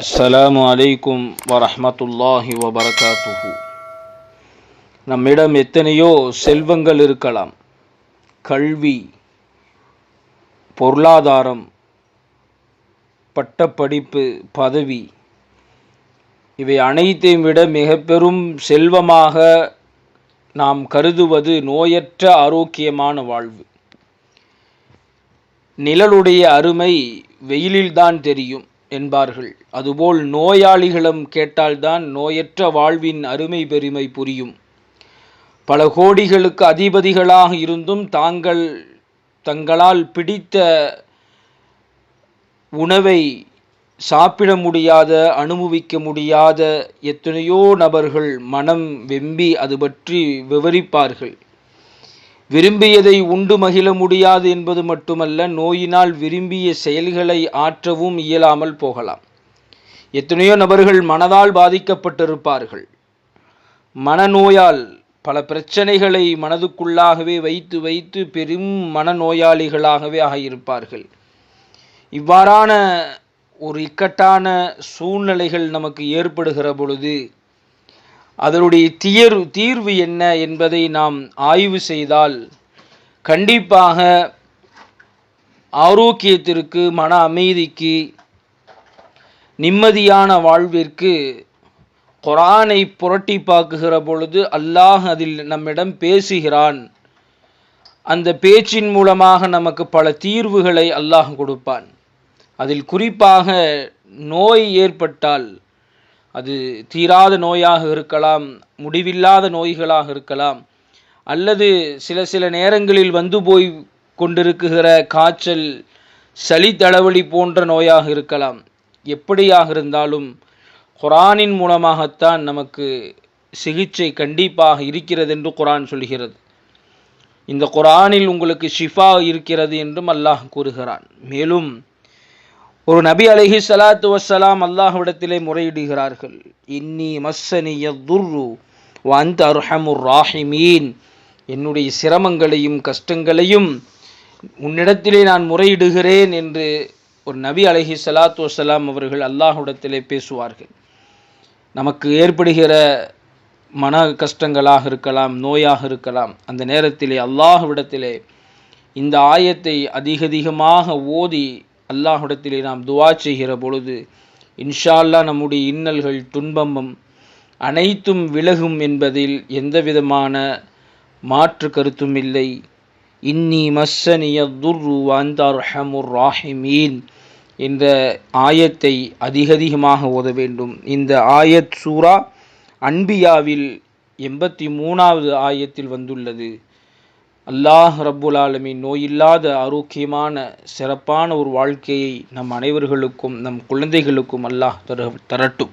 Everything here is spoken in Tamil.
அஸ்ஸலாமு அலைக்கும் வரஹ்மத்துல்லாஹி வபரகாத்துஹு. நம்மிடம் எத்தனையோ செல்வங்கள் இருக்கலாம். கல்வி பொருளாதாரம் பட்டப்படிப்பு பதவி இவை அனைத்தையும் விட மிக பெரும் செல்வமாக நாம் கருதுவது நோயற்ற ஆரோக்கியமான வாழ்வு. நிழலுடைய அருமை வெயிலில்தான் தெரியும். என்பார்கள். அதுபோல் நோயாளிகளும் கேட்டால்தான் நோயற்ற வாழ்வின் அருமை பெருமை புரியும். பல கோடிகளுக்கு அதிபதிகளாக இருந்தும் தாங்கள் தங்களால் பிடித்த உணவை சாப்பிட முடியாத அனுபவிக்க முடியாத எத்தனையோ நபர்கள் மனம் வெம்பி அது பற்றி விவரிப்பார்கள். விரும்பியதை உண்டு மகிழ முடியாது என்பது மட்டுமல்ல நோயினால் விரும்பிய செயல்களை ஆற்றவும் இயலாமல் போகலாம். எத்தனையோ நபர்கள் மனதால் பாதிக்கப்பட்டிருப்பார்கள். மனநோயால் பல பிரச்சனைகளை மனதுக்குள்ளாகவே வைத்து வைத்து பெரும் மனநோயாளிகளாகவே ஆகியிருப்பார்கள். இவ்வாறான ஒரு இக்கட்டான சூழ்நிலைகள் நமக்கு ஏற்படுகிற பொழுது அதனுடைய தீர்வு தீர்வு என்ன என்பதை நாம் ஆய்வு செய்தால் கண்டிப்பாக ஆரோக்கியத்திற்கு மன அமைதிக்கு நிம்மதியான வாழ்விற்கு குரானை புரட்டி பார்க்குகிற பொழுது அல்லாஹ் அதில் நம்மிடம் பேசுகிறான். அந்த பேச்சின் மூலமாக நமக்கு பல தீர்வுகளை அல்லாஹ் கொடுப்பான். அதில் குறிப்பாக நோய் ஏற்பட்டால் அது தீராத நோயாக இருக்கலாம் முடிவில்லாத நோய்களாக இருக்கலாம் அல்லது சில சில நேரங்களில் வந்து போய் கொண்டிருக்குகிற காய்ச்சல் சளி தலைவலி போன்ற நோயாக இருக்கலாம். எப்படியாக இருந்தாலும் குரானின் மூலமாகத்தான் நமக்கு சிகிச்சை கண்டிப்பாக இருக்கிறது என்று குரான் சொல்கிறது. இந்த குரானில் உங்களுக்கு ஷிஃபா இருக்கிறது என்றும் அல்லாஹ் கூறுகிறான். மேலும் ஒரு நபி அலஹி சலாத்து வசலாம் அல்லாஹ்விடத்திலே முறையிடுகிறார்கள். இன்னி மஸ்ஸனிய துர்ரு வந்த அர்ஹமுர் ராஹிமீன். என்னுடைய சிரமங்களையும் கஷ்டங்களையும் உன்னிடத்திலே நான் முறையிடுகிறேன் என்று ஒரு நபி அலஹி சலாத்து வசலாம் அவர்கள் அல்லாஹுடத்திலே பேசுவார்கள். நமக்கு ஏற்படுகிற மன கஷ்டங்களாக இருக்கலாம் நோயாக இருக்கலாம். அந்த நேரத்திலே அல்லாஹுவிடத்திலே இந்த ஆயத்தை அதிக அதிகமாக ஓதி அல்லாஹுடத்திலே நாம் துவா செய்கிற பொழுது இன்ஷால்லா நம்முடைய இன்னல்கள் துன்பமும் அனைத்தும் விலகும் என்பதில் எந்தவிதமான மாற்று கருத்தும் இல்லை. இன்னி மஸ்ஸனிய துர்ரு வாந்தார் ஹமுர் ராஹிமீன் என்ற ஆயத்தை அதிகதிகமாக ஓத வேண்டும். இந்த ஆயத் சூரா அன்பியாவில் எண்பத்தி மூணாவது ஆயத்தில் வந்துள்ளது. அல்லாஹ் ரப்புல் ஆலமின். நோயில்லாத ஆரோக்கியமான சிறப்பான ஒரு வாழ்க்கையை நம் அனைவர்களுக்கும் நம் குழந்தைகளுக்கும் அல்லாஹ் தர தரட்டும்.